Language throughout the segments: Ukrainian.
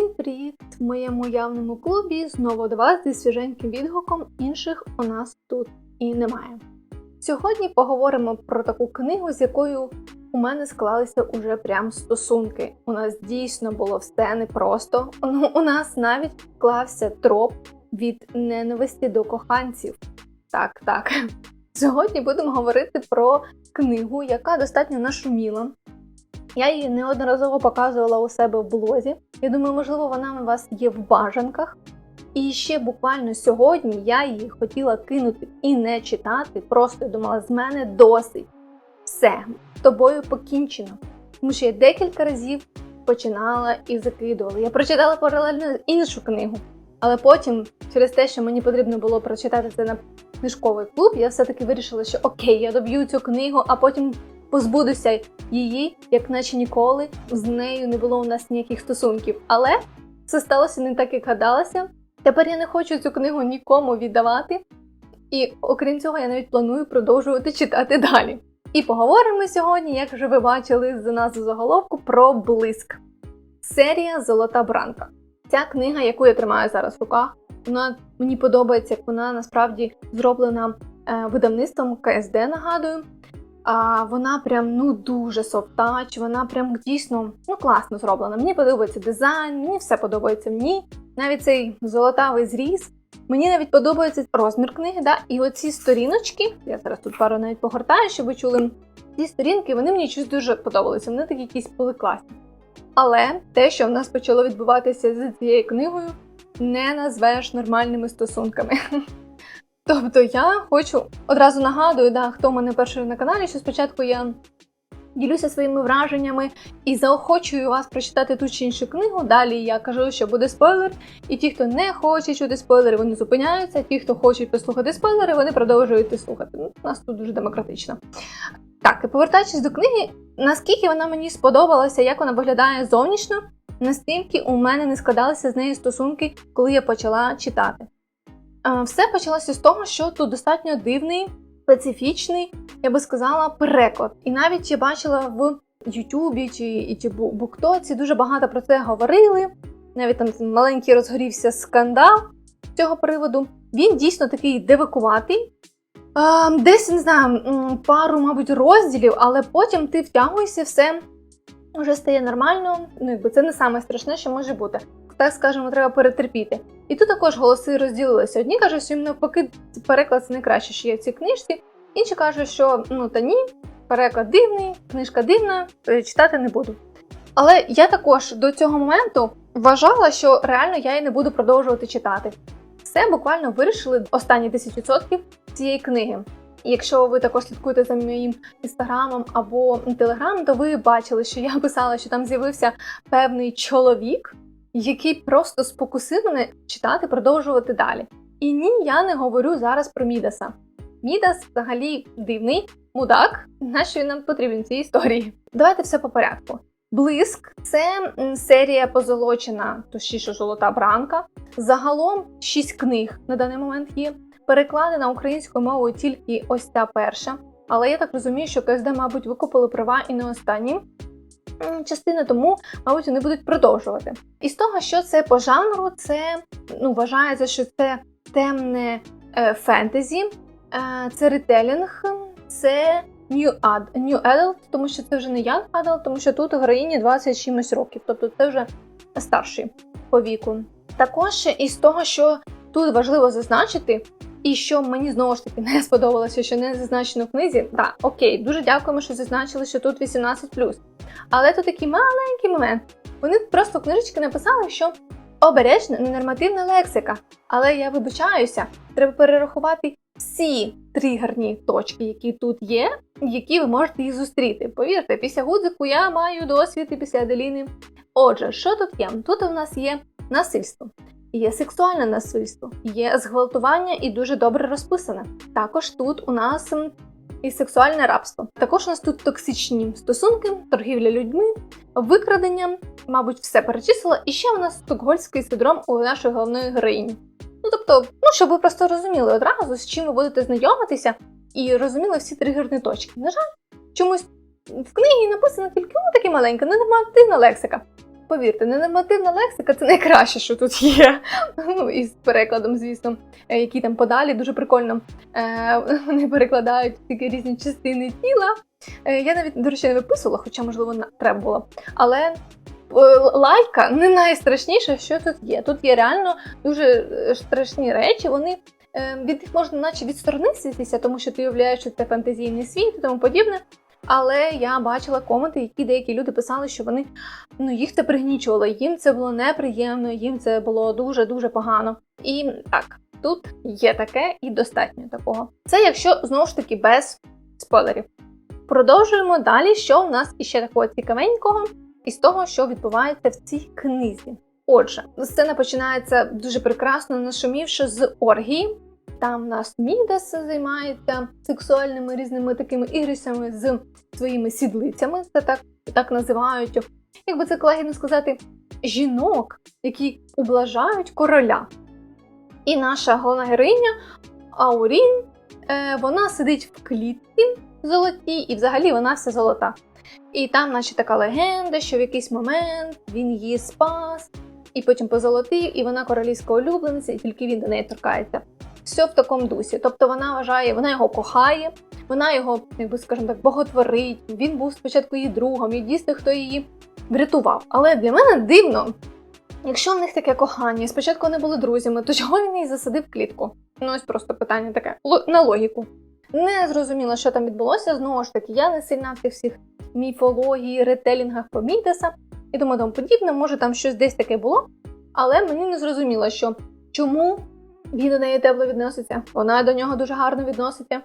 Всім привіт! В моєму явному клубі знову до вас зі свіженьким відгуком. Інших у нас тут і немає. Сьогодні поговоримо про таку книгу, з якою у мене склалися уже прям стосунки. У нас дійсно було все непросто. Ну, у нас навіть склався троп від ненависті до коханців. Так, так. Сьогодні будемо говорити про книгу, яка достатньо нашуміла. Я її неодноразово показувала у себе в блозі. Я думаю, можливо, вона у вас є в бажанках. І ще буквально сьогодні я її хотіла кинути і не читати. Просто думала, з мене досить. Все, тобою покінчено. Тому що я декілька разів починала і закидувала. Я прочитала паралельно іншу книгу. Але потім, через те, що мені потрібно було прочитати це на книжковий клуб, я все-таки вирішила, що окей, я доб'ю цю книгу, а потім позбудуся її, як наче ніколи. З нею не було у нас ніяких стосунків. Але все сталося не так, як гадалося. Тепер я не хочу цю книгу нікому віддавати. І окрім цього, я навіть планую продовжувати читати далі. І поговоримо сьогодні, як вже ви бачили з назви заголовку, про блиск. Серія Золота бранка. Ця книга, яку я тримаю зараз в руках, вона мені подобається, як вона насправді зроблена е, видавництвом КСД, нагадую. А вона прям ну дуже софт-тач, вона прям дійсно ну класно зроблена. Мені подобається дизайн, мені все подобається ній. Навіть цей золотавий зріз. Мені навіть подобається розмір книги, да? і оці сторіночки, я зараз тут пару навіть погортаю, щоб ви чули. Ці сторінки вони мені щось дуже подобалися, вони такі якісь були класні. Але те, що в нас почало відбуватися з цією книгою, не назвеш нормальними стосунками. Тобто я хочу одразу нагадую, да, хто в мене перший на каналі, що спочатку я ділюся своїми враженнями і заохочую вас прочитати ту чи іншу книгу. Далі я кажу, що буде спойлер. І ті, хто не хоче чути спойлери, вони зупиняються. Ті, хто хочуть послухати спойлери, вони продовжують слухати. Ну, У нас тут дуже демократично. Так, і повертаючись до книги, наскільки вона мені сподобалася, як вона виглядає зовнішньо, настільки у мене не складалися з нею стосунки, коли я почала читати. Все почалося з того, що тут достатньо дивний, специфічний, я би сказала, переклад. І навіть я бачила в Ютубі чи чи Буктоці дуже багато про це говорили. Навіть там маленький розгорівся скандал з цього приводу. Він дійсно такий девикуватий. Десь не знаю, пару, мабуть, розділів, але потім ти втягуєшся, все вже стає нормально. Ну, якби це не саме що може бути так скажемо, треба перетерпіти. І тут також голоси розділилися. Одні кажуть, що їм навпаки переклад це найкраще, що є в цій книжці. Інші кажуть, що ну та ні, переклад дивний, книжка дивна, е, читати не буду. Але я також до цього моменту вважала, що реально я її не буду продовжувати читати. Все буквально вирішили останні 10% цієї книги. Якщо ви також слідкуєте за моїм інстаграмом або телеграмом, то ви бачили, що я писала, що там з'явився певний чоловік, який просто спокусив мене читати, продовжувати далі. І ні, я не говорю зараз про Мідаса. Мідас взагалі дивний мудак, нащо він нам потрібен в цій історії. Давайте все по порядку. Блиск це серія позолочена, точніше золота бранка. Загалом шість книг на даний момент є. Перекладена українською мовою тільки ось ця перша. Але я так розумію, що КСД, мабуть, викупили права і не останні частини, тому, мабуть, вони будуть продовжувати. І з того, що це по жанру, це ну, вважається, що це темне е, фентезі, е, це ретелінг, це New, ad, New Adult, тому що це вже не Young Adult, тому що тут героїні 20 чимось років, тобто це вже старший по віку. Також із того, що тут важливо зазначити, і що мені знову ж таки не сподобалося, що не зазначено в книзі. Так, окей, дуже дякуємо, що зазначили, що тут 18+. Але тут такий маленький момент. Вони просто книжечки написали, що обережна ненормативна лексика. Але я вибачаюся, треба перерахувати всі тригерні точки, які тут є, які ви можете їх зустріти. Повірте, після гудзику я маю досвід і після Аделіни. Отже, що тут є? Тут у нас є насильство. Є сексуальне насильство, є зґвалтування і дуже добре розписане. Також тут у нас і сексуальне рабство. Також у нас тут токсичні стосунки, торгівля людьми, викрадення, мабуть, все перечислила. І ще у нас стокгольський синдром у нашої головної героїні. Ну тобто, ну щоб ви просто розуміли одразу, з чим ви будете знайомитися, і розуміли всі тригерні точки. На жаль, чомусь в книгі написано тільки ну, таке маленьке, ненормативна лексика. Повірте, ненормативна лексика це найкраще, що тут є. Ну, і з перекладом, звісно, е, які там подалі, дуже прикольно е, вони перекладають тільки різні частини тіла. Е, я навіть, до речі, не виписувала, хоча, можливо, треба було. Але лайка не найстрашніше, що тут є. Тут є реально дуже страшні речі. Вони від них можна наче відсторонитися, тому що ти уявляєш, що це фантазійний світ і тому подібне. Але я бачила коменти, які деякі люди писали, що вони ну їх це пригнічувало, їм це було неприємно, їм це було дуже дуже погано. І так, тут є таке і достатньо такого. Це якщо знову ж таки без спойлерів. Продовжуємо далі, що в нас іще такого цікавенького із того, що відбувається в цій книзі. Отже, сцена починається дуже прекрасно, нашумівши з оргії. Там в нас Мідас займається сексуальними різними такими ігрисами з своїми сідлицями, це так, так називають. Як би це лагідно сказати, жінок, які ублажають короля. І наша головна героїня Аурін, е, вона сидить в клітці золотій, і взагалі вона вся золота. І там, наче така легенда, що в якийсь момент він її спас, і потім позолотив, і вона королівська улюблениця, і тільки він до неї торкається. Все в такому дусі. Тобто вона вважає, вона його кохає, вона його, якби скажімо так, боготворить. Він був спочатку її другом, і дійсно хто її врятував. Але для мене дивно, якщо в них таке кохання, спочатку вони були друзями, то чого він її засадив в клітку? Ну ось просто питання таке на логіку. Не зрозуміло, що там відбулося. Знову ж таки, я не сильна в тих всіх міфології, ретелінгах про Мідаса і тому тому подібне. Може, там щось десь таке було, але мені не зрозуміло, що чому він до неї тепло відноситься, вона до нього дуже гарно відноситься.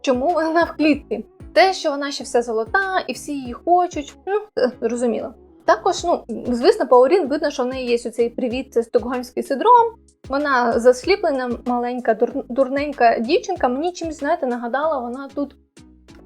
Чому вона в клітці? Те, що вона ще вся золота, і всі її хочуть, ну е, зрозуміло. Також, ну звісно, Паурін видно, що в неї є оцей привіт, це стокгольмський синдром. Вона засліплена, маленька, дур- дурненька дівчинка. Мені чимось, знаєте, нагадала вона тут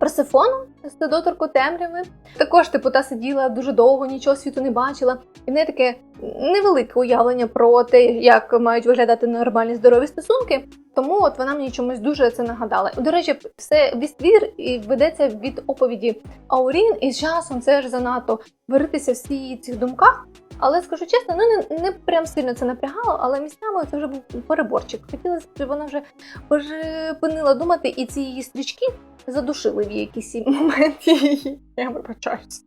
Персифону з доторку темряви. Також, типу, та сиділа дуже довго, нічого світу не бачила. І в неї таке невелике уявлення про те, як мають виглядати нормальні здорові стосунки. Тому от вона мені чомусь дуже це нагадала. До речі, все весь і ведеться від оповіді Аурін, і з часом це ж занадто варитися всі її цих думках. Але скажу чесно, ну не, не прям сильно це напрягало, але місцями це вже був переборчик. Хотілося, щоб вона вже припинила думати, і ці її стрічки задушили в якийсь момент її. Я вибачаюсь.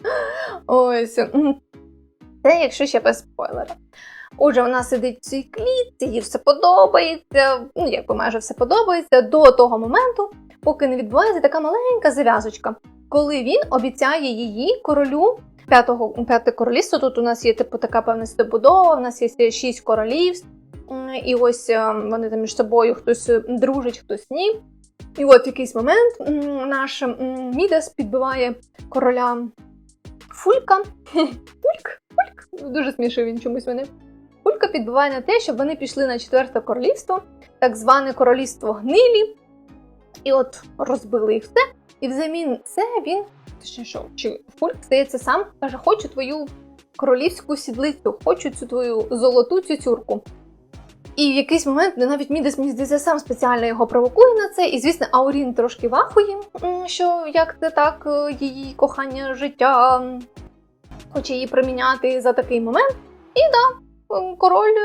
Ось. Це якщо ще без спойлера. Отже, вона сидить в цій клітці, їй все подобається, ну якби майже все подобається до того моменту, поки не відбувається така маленька зав'язочка, коли він обіцяє її королю п'ятого п'яте королівство. Тут у нас є типу така певна стебудова, у нас є шість королівств, і ось е, вони там між собою хтось дружить, хтось ні. І от в якийсь момент наш Мідас підбиває короля Фулька. Фульк? Фульк? Дуже смішив він чомусь мене. Фулька підбиває на те, щоб вони пішли на четверте королівство, так зване королівство гнилі. І от розбили їх все. І взамін це він, що, чи Фульк, здається, сам каже: хочу твою королівську сідлицю, хочу цю твою золоту цюцюрку. І в якийсь момент навіть Мідас, мені здається, сам спеціально його провокує на це. І, звісно, Аурін трошки вахує, що як це так, е, її кохання життя хоче її проміняти за такий момент. І да, король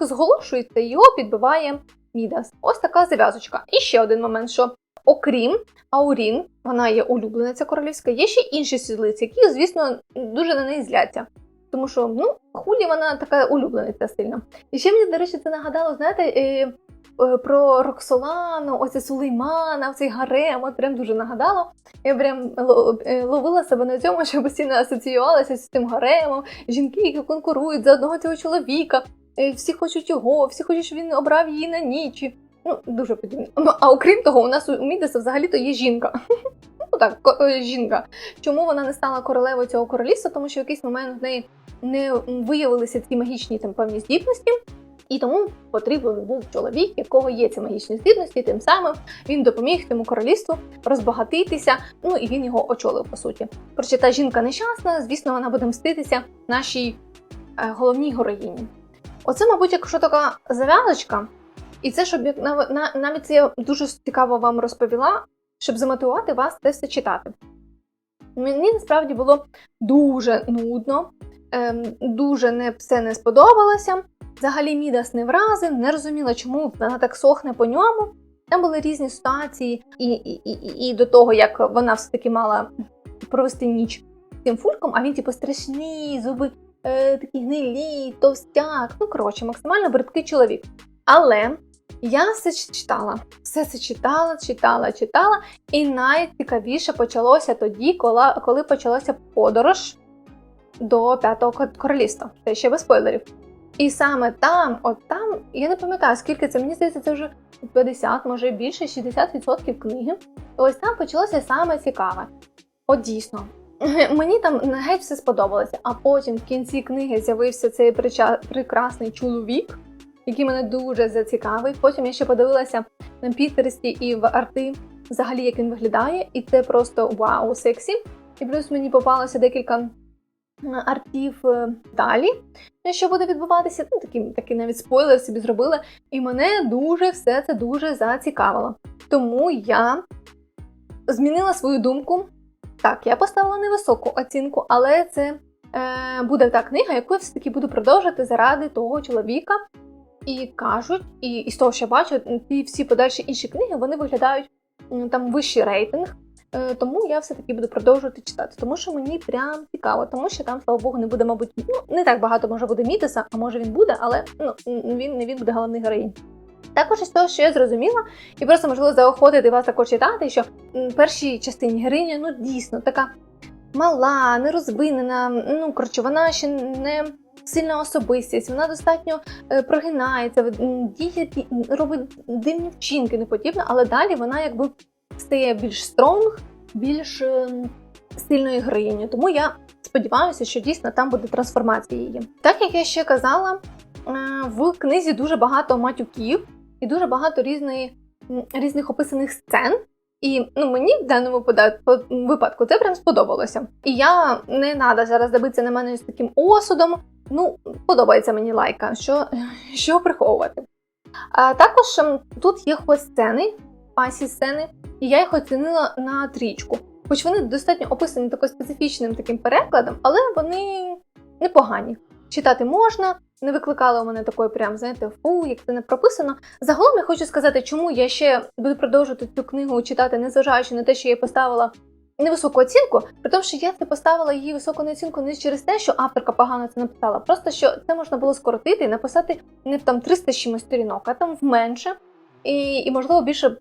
е, зголошується, його підбиває Мідас. Ось така зав'язочка. І ще один момент, що окрім Аурін, вона є улюблениця королівська, є ще інші сідлиці, які, звісно, дуже на неї зляться. Тому що, ну, хулі вона така улюблениця сильно. І ще мені, до речі, це нагадало, знаєте, е, е, про Роксолану, оце Сулеймана, цей гарем, от прям дуже нагадало. Я прям е, ловила себе на цьому, що постійно асоціювалася з цим гаремом. Жінки, які конкурують за одного цього чоловіка. Всі хочуть його, всі хочуть, щоб він обрав її на ніч. Ну, дуже подібне. Ну, а окрім того, у нас у Мідеса взагалі-то є жінка. Ну так, жінка. Чому вона не стала королевою цього королівства? Тому що в якийсь момент в неї не виявилися ці магічні там певні здібності. І тому потрібен був чоловік, якого є ці магічні здібності, тим самим він допоміг цьому королівству розбагатитися. Ну і він його очолив по суті. Коротше, та жінка нещасна, звісно, вона буде мститися нашій е, головній героїні. Оце, мабуть, якщо така зав'язочка, і це щоб як нав- навіть це я дуже цікаво вам розповіла, щоб замотивувати вас це все читати. Мені насправді було дуже нудно. Ем, дуже не все не сподобалося. Взагалі Мідас не вразив, не розуміла, чому вона так сохне по ньому. Там були різні ситуації, і, і, і, і до того, як вона все-таки мала провести ніч цим фульком, а він, типу, страшний, зуби е, такі гнилі, товстяк. Ну, коротше, максимально бридкий чоловік. Але я все читала, все це читала, читала, читала. І найцікавіше почалося тоді, коли, коли почалася подорож до п'ятого ко- королівства. Ще без спойлерів. І саме там, от там, я не пам'ятаю, скільки це, мені здається, це вже 50, може більше 60% книги. Ось там почалося саме цікаве. От дійсно. Мені там геть все сподобалося, а потім в кінці книги з'явився цей прича- прекрасний чоловік, який мене дуже зацікавив. Потім я ще подивилася на Пітерсті і в арти, взагалі як він виглядає, і це просто вау, сексі. І плюс мені попалося декілька артів е, далі, що буде відбуватися. Ну, такі, такий навіть спойлер собі зробила. І мене дуже все це дуже зацікавило. Тому я змінила свою думку. Так, я поставила невисоку оцінку, але це е, буде та книга, яку я все-таки буду продовжувати заради того чоловіка. І кажуть, і, і з того, що бачу, ті всі подальші інші книги вони виглядають там вищий рейтинг. Е, тому я все-таки буду продовжувати читати, тому що мені прям цікаво, тому що там, слава Богу, не буде, мабуть, ну не так багато може буде Мітеса, а може він буде, але ну він не він буде головний героїнь. Також із того, що я зрозуміла, і просто можливо заохотити вас також читати, що першій частині героїня, ну дійсно така мала, нерозвинена, ну коротше, вона ще не сильна особистість, вона достатньо е, прогинається, діє, робить дивні вчинки, не але далі вона якби стає більш стронг, більш ем, сильною героїнею. Тому я сподіваюся, що дійсно там буде трансформація її. Так як я ще казала, е, в книзі дуже багато матюків і дуже багато різної, різних описаних сцен. І ну, мені в даному випадку це прям сподобалося. І я не треба зараз дивитися на мене з таким осудом. Ну, подобається мені лайка, що, що приховувати. А також ем, тут є хоч сцени, пасі сцени, і я їх оцінила на трічку. Хоч вони достатньо описані таким специфічним таким перекладом, але вони непогані. Читати можна, не викликало у мене такої прям, знаєте, фу, як це не прописано. Загалом я хочу сказати, чому я ще буду продовжувати цю книгу читати, незважаючи на те, що я поставила невисоку оцінку, при тому, що я це поставила її високу оцінку не через те, що авторка погано це написала, просто що це можна було скоротити і написати не в там 300 з чимось сторінок, а там в менше, і, і можливо більше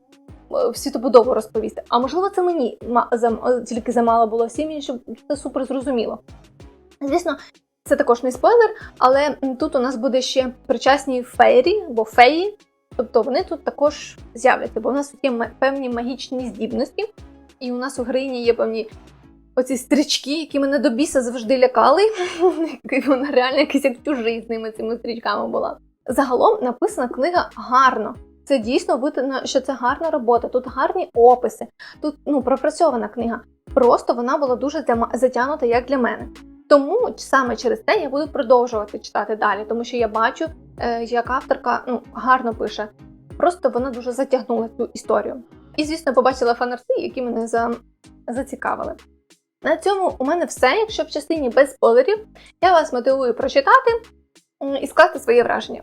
світобудову розповісти. А можливо, це мені тільки замало було всім іншим, це супер зрозуміло. Звісно, це також не спойлер, але тут у нас буде ще причасні фейрі або феї, тобто вони тут також з'являться, бо у нас є певні магічні здібності, і у нас у героїні є певні оці стрічки, які мене до біса завжди лякали. Вона реально якийсь як чужий з ними цими стрічками була. Загалом написана книга гарно. Це дійсно видно, що це гарна робота. Тут гарні описи, тут ну пропрацьована книга. Просто вона була дуже затягнута, як для мене. Тому саме через це я буду продовжувати читати далі, тому що я бачу, е, як авторка ну, гарно пише. Просто вона дуже затягнула цю історію. І, звісно, побачила фанарти, які мене за... зацікавили. На цьому у мене все. Якщо в частині без спойлерів, я вас мотивую прочитати і скласти своє враження.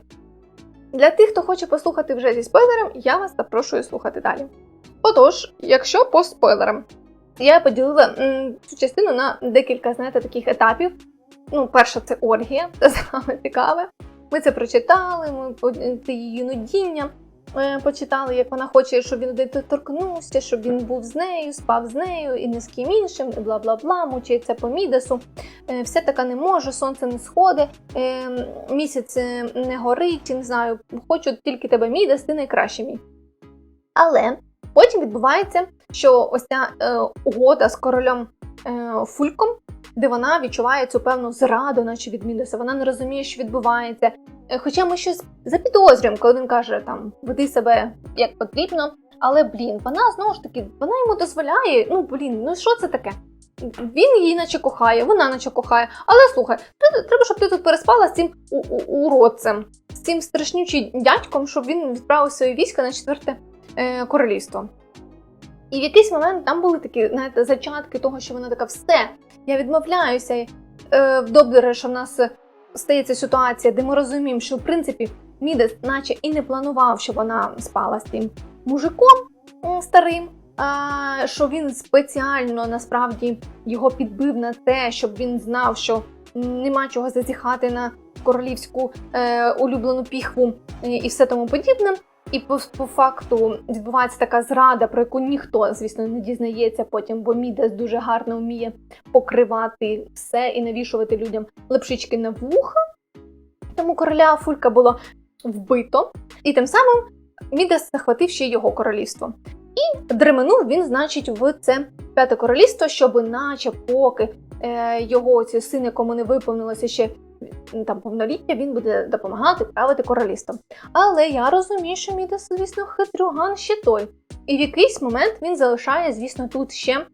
Для тих, хто хоче послухати вже зі спойлером, я вас запрошую слухати далі. Отож, якщо по спойлерам, я поділила м, цю частину на декілька, знаєте, таких етапів. Ну, перша це Оргія, це саме цікаве. Ми це прочитали, ми це її нудіння почитали, як вона хоче, щоб він торкнувся, щоб він був з нею, спав з нею і не з ким іншим, і бла бла бла, мучається по мідасу. Е, все таке не може, сонце не сходить, е, місяць е, не горить, не знаю, хочу тільки тебе мідас, ти найкращий мій. Але потім відбувається, що ось ця угода з королем Фульком, де вона відчуває цю певну зраду, наче від Мідаса. Вона не розуміє, що відбувається. Е, Хоча ми щось запідозрюємо, коли він каже там веди себе як потрібно. Але блін, вона знову ж таки, вона йому дозволяє. Ну блін, ну що це таке? Він її наче кохає, вона наче кохає. Але слухай, треба, щоб ти тут переспала з цим у- уродцем, з цим страшнючим дядьком, щоб він відправив свої війська на четверте е, королівство. І в якийсь момент там були такі, знаєте, зачатки того, що вона така, все, я відмовляюся, е, добре, що в нас стається ситуація, де ми розуміємо, що в принципі Мідас, наче і не планував, що вона спала з тим мужиком старим. Що він спеціально насправді його підбив на те, щоб він знав, що нема чого зазіхати на королівську е, улюблену піхву і все тому подібне. І по, по факту відбувається така зрада, про яку ніхто, звісно, не дізнається потім, бо Мідас дуже гарно вміє покривати все і навішувати людям лепшички на вуха. Тому короля Фулька було вбито, і тим самим Мідас захватив ще його королівство. І дременув він, значить, в це п'яте королівство, щоб, наче поки е, його ці син, якому не виповнилося ще там повноліття, він буде допомагати правити королівством. Але я розумію, що Мідас, звісно, хитрюган ще той. І в якийсь момент він залишає, звісно, тут ще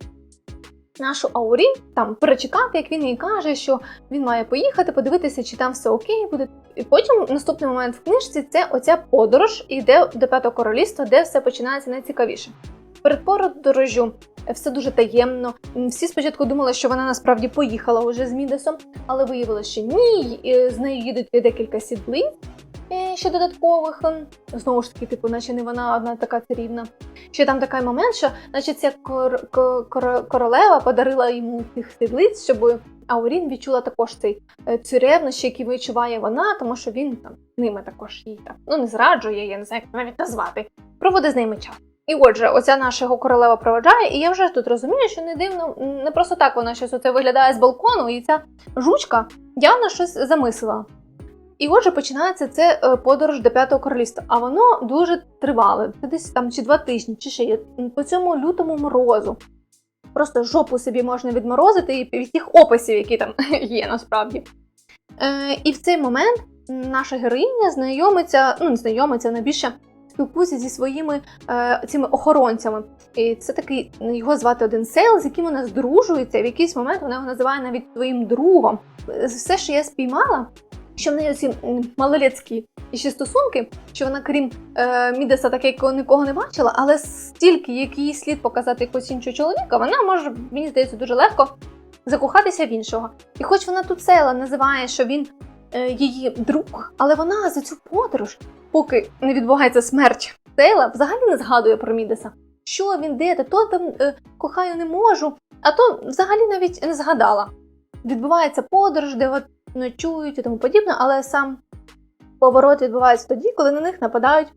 нашу Аурі, там перечекати, як він їй каже, що він має поїхати, подивитися, чи там все окей буде. І потім наступний момент в книжці це оця подорож іде до п'ятого королівства, де все починається найцікавіше. Перед подорожю все дуже таємно. Всі спочатку думали, що вона насправді поїхала уже з Мідесом, але виявилося, що ні. З нею їдуть декілька сідлиць е, ще додаткових. Знову ж таки, типу, наче не вона одна така царівна. Ще там такий момент, що наче ця кор- кор- кор- королева подарила йому тих сідлиць, щоб Аурін відчула також цей е, ці ревнощі, які відчуває вона, тому що він там ними також їй так ну не зраджує, я не знаю, як навіть назвати. Проводить з ними час. І отже, оця наша його королева проведжає, і я вже тут розумію, що не дивно, не просто так вона щось оце виглядає з балкону, і ця жучка явно щось замислила. І отже, починається це е, подорож до п'ятого королівства. А воно дуже тривале. Це десь там чи два тижні, чи ще є по цьому лютому морозу. Просто жопу собі можна відморозити і від тих описів, які там є насправді. Е, і в цей момент наша героїня знайомиться, ну знайомиться, вона більше спілкується зі своїми е, цими охоронцями. І це такий його звати один сейл, з яким вона здружується. І в якийсь момент вона його називає навіть своїм другом. Все, що я спіймала, що в неї ці м, малолетські ще стосунки, що вона, крім е, Мідеса, так як нікого не бачила, але стільки, як їй слід показати якогось іншого чоловіка, вона може, мені здається, дуже легко закохатися в іншого. І хоч вона тут села називає, що він е, її друг, але вона за цю подорож, поки не відбувається смерть Сейла, взагалі не згадує про Мідеса. Що він де, то там е, кохаю не можу, а то взагалі навіть не згадала. Відбувається подорож, де ночують і тому подібне, але сам поворот відбувається тоді, коли на них нападають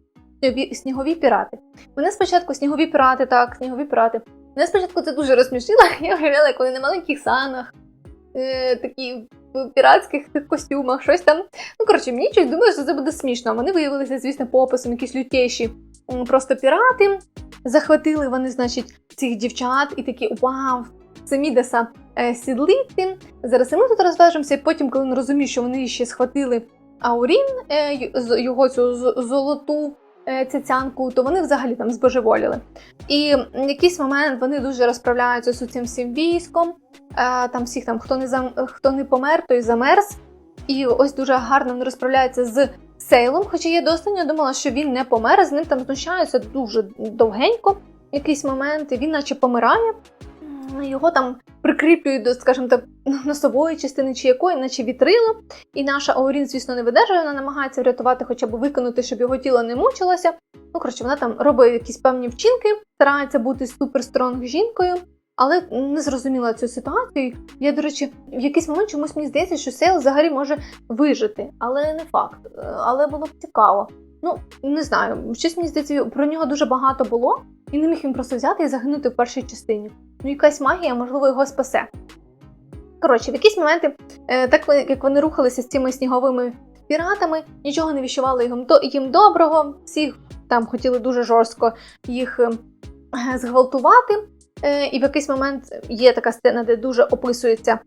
снігові, пірати. Вони спочатку снігові пірати, так, снігові пірати. Мене спочатку це дуже розсмішило, я уявляла, як вони на маленьких санах, е, такі піратських тих костюмах, щось там. Ну, коротше, мені щось думаю, що це буде смішно. Вони виявилися, звісно, по описам якісь лютіші просто пірати. Захватили вони, значить, цих дівчат і такі вау, це Мідаса е, сідлиці. Зараз і ми тут розважимося, потім, коли він розуміє, що вони ще схватили Аурін, е, його цю золоту цяцянку, то вони взагалі там збожеволіли. І в якийсь момент вони дуже розправляються з цим всім військом. Е, Там всіх там, хто не зам... хто не помер, той замерз. І ось дуже гарно вони розправляються з Сейлом. Хоча я до останнього думала, що він не помер, з ним там знущаються дуже довгенько. Якийсь момент і він наче помирає. Його там прикріплюють до, скажімо так, носової частини чи якої, наче вітрило. І наша Аурін, звісно, не видержує, вона намагається врятувати, хоча б виконати, щоб його тіло не мучилося. Ну, коротше, вона там робить якісь певні вчинки, старається бути суперстронг жінкою, але не зрозуміла цю ситуацію. Я, до речі, в якийсь момент чомусь мені здається, що Сейл взагалі може вижити, але не факт. Але було б цікаво. Ну, не знаю, щось мені здається, про нього дуже багато було, і не міг він просто взяти і загинути в першій частині. Ну, якась магія, можливо, його спасе. Коротше, в якісь моменти, е, так як вони рухалися з цими сніговими піратами, нічого не віщувало їм, доброго, всіх там хотіли дуже жорстко їх е, зґвалтувати. Е, І в якийсь момент є така сцена, де дуже описується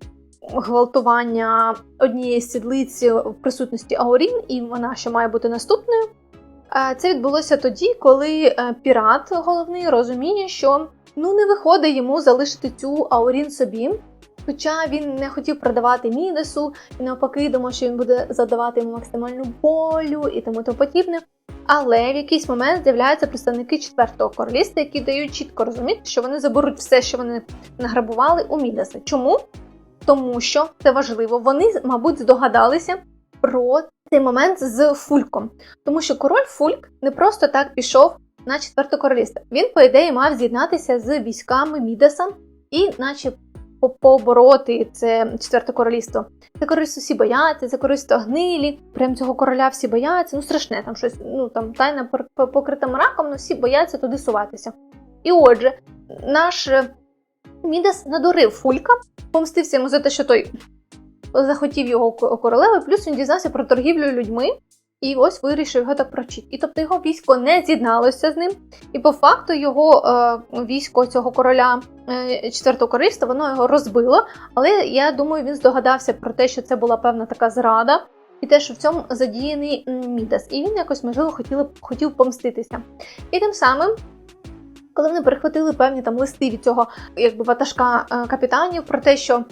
гвалтування однієї сідлиці в присутності Аурін, і вона ще має бути наступною. Це відбулося тоді, коли е, пірат головний розуміє, що ну не виходить йому залишити цю Аурін собі. Хоча він не хотів продавати Мідесу, і навпаки, думав, що він буде задавати йому максимальну болю і тому тому подібне. Але в якийсь момент з'являються представники четвертого королівства, які дають чітко розуміти, що вони заберуть все, що вони награбували у Мідаса. Чому? тому що це важливо. Вони, мабуть, здогадалися про цей момент з Фульком. Тому що король Фульк не просто так пішов на четверте королівство. Він, по ідеї, мав з'єднатися з військами Мідаса і, наче, побороти це четверте королівство. Це королівство всі бояться, це королівство гнилі. Прям цього короля всі бояться. Ну страшне, там щось, ну там тайна покрита мраком, але всі бояться туди суватися. І отже, наш е, Мідас надурив Фулька, помстився йому за те, що той захотів його ко- королеви, плюс він дізнався про торгівлю людьми. І ось вирішив його так прочити. І тобто його військо не з'єдналося з ним, і по факту його е, військо цього короля е, четвертого королівства, воно його розбило. Але я думаю, він здогадався про те, що це була певна така зрада, і те, що в цьому задіяний Мідас. І він якось, можливо, хотів, хотів помститися. І тим самим, коли вони перехватили певні там листи від цього якби ватажка е, капітанів про те, що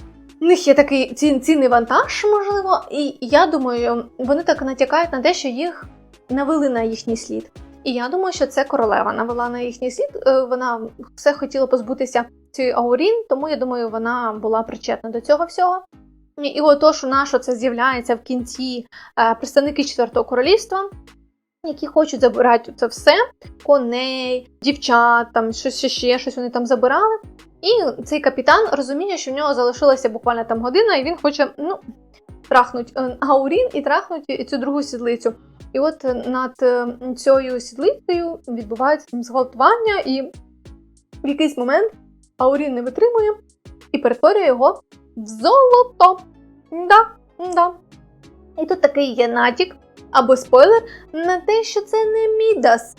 в них є такий ці- цінний вантаж, можливо, і я думаю, вони так натякають на те, що їх навели на їхній слід. І я думаю, що це королева навела на їхній слід. Е, Вона все хотіла позбутися цієї Аурін, тому я думаю, вона була причетна до цього всього. І- отож, у нас це з'являється в кінці е, представники четвертого королівства, які хочуть забирати це все: коней, дівчат, там щось ще щось вони там забирали. І цей капітан розуміє, що в нього залишилася буквально там година, і він хоче ну, трахнуть е, Аурін і трахнуть цю другу сідлицю. І от над е, цією сідлицею відбувається там зґвалтування, і в якийсь момент Аурін не витримує і перетворює його в золото. Да, да. І тут такий є натяк або спойлер на те, що це не Мідас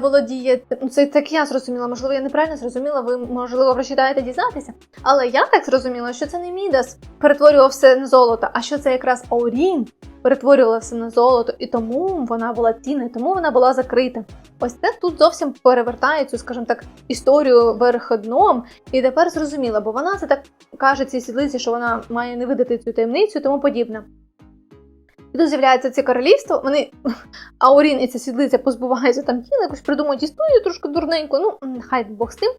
володіє. Ну, це так я зрозуміла, можливо, я неправильно зрозуміла, ви, можливо, прочитаєте дізнатися. Але я так зрозуміла, що це не Мідас перетворював все на золото, а що це якраз Аурін перетворювала все на золото, і тому вона була цінна, і тому вона була закрита. Ось це тут зовсім перевертає цю, скажімо так, історію вверх дном. І тепер зрозуміла, бо вона це так каже цій сідлиці, що вона має не видати цю таємницю тому подібне. Тут з'являється це королівство, вони Аурін і ця сідлиця позбуваються там тіла, якось придумують історію трошки дурненьку, ну хай Бог з тим.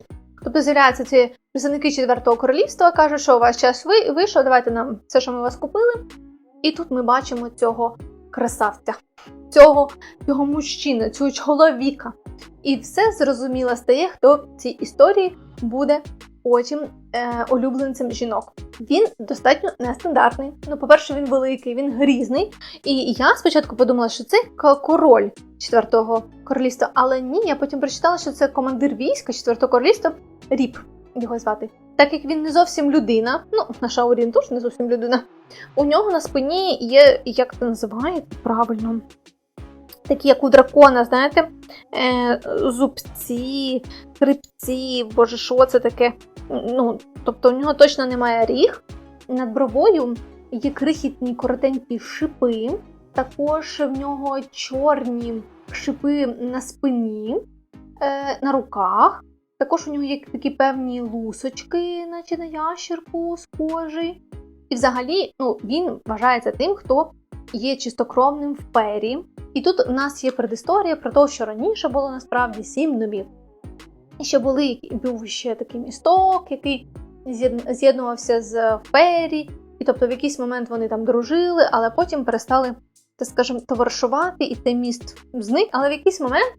Тобто з'являються ці представники четвертого королівства, кажуть, що у вас час ви- вийшов, давайте нам все, що ми вас купили. І тут ми бачимо цього красавця, цього, цього мужчину, цього чоловіка. І все зрозуміло стає, хто в цій історії буде потім е, улюбленцем жінок. Він достатньо нестандартний. Ну, по-перше, він великий, він грізний. І я спочатку подумала, що це король четвертого королівства, але ні, я потім прочитала, що це командир війська четвертого королівства Ріп його звати. Так як він не зовсім людина, ну наша Аурін теж не зовсім людина. У нього на спині є, як це називається правильно, такі, як у дракона, знаєте, е, зубці, хребці, боже, що це таке? Ну, тобто у нього точно немає ріг. Над бровою є крихітні коротенькі шипи. Також в нього чорні шипи на спині, е, на руках. Також у нього є такі певні лусочки, наче на ящерку схожі. І взагалі ну, він вважається тим, хто є чистокровним в пері. І тут у нас є предісторія про те, що раніше було насправді сім номів. І ще були, був ще такий місток, який з'єднувався з Фері. І тобто в якийсь момент вони там дружили, але потім перестали, так скажемо, товаришувати, і цей міст зник. Але в якийсь момент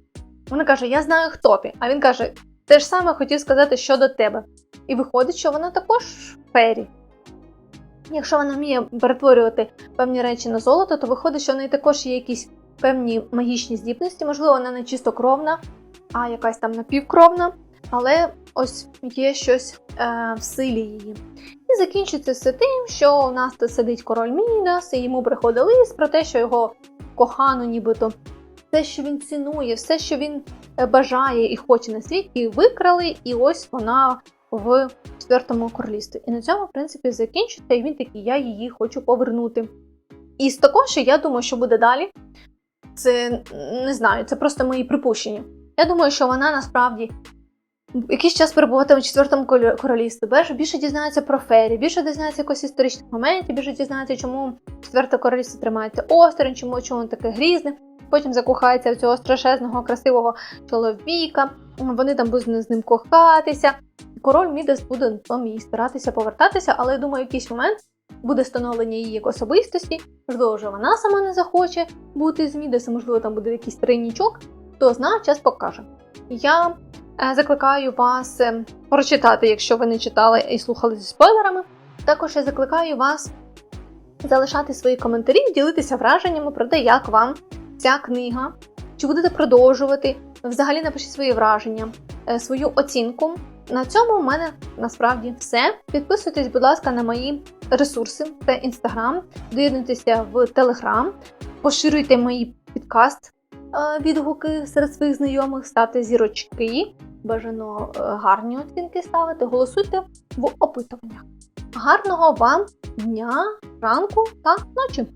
вона каже: Я знаю, хто ти. А він каже: те ж саме хотів сказати щодо тебе. І виходить, що вона також Фері. Якщо вона вміє перетворювати певні речі на золото, то виходить, що в неї також є якісь певні магічні здібності. Можливо, вона не чистокровна, а якась там напівкровна. Але ось є щось е, в силі її. І закінчиться все тим, що у нас тут сидить король Мідас, і йому приходить лист про те, що його кохану, нібито все, що він цінує, все, що він е, бажає і хоче на світі, викрали, і ось вона в четвертому королівстві. І на цьому, в принципі, закінчиться, і він такий, я її хочу повернути. І з також, я думаю, що буде далі. Це не знаю, це просто мої припущення. Я думаю, що вона насправді якийсь час перебуватиме в четвертому королівстві, більше, дізнається про Фері, більше дізнається якось історичних моментів, більше дізнається, чому четверте королівство тримається осторонь, чому, чому таке грізне. Потім закохається в цього страшезного, красивого чоловіка. Вони там будуть з ним кохатися. король Мідас буде їй старатися повертатися, але я думаю, якийсь момент буде становлення її як особистості. Можливо, вже вона сама не захоче бути з Мідасом, можливо, там буде якийсь тройнічок. Хто знає, час покаже. Я е, закликаю вас е, прочитати, якщо ви не читали і слухали зі спойлерами. Також я закликаю вас залишати свої коментарі, ділитися враженнями про те, як вам ця книга, чи будете продовжувати. Взагалі напишіть свої враження, е, свою оцінку. На цьому в мене насправді все. Підписуйтесь, будь ласка, на мої ресурси та інстаграм, доєднуйтеся в телеграм, поширюйте мої підкаст е, відгуки серед своїх знайомих, ставте зірочки, бажано е, гарні оцінки ставити, голосуйте в опитуваннях. Гарного вам дня, ранку та ночі!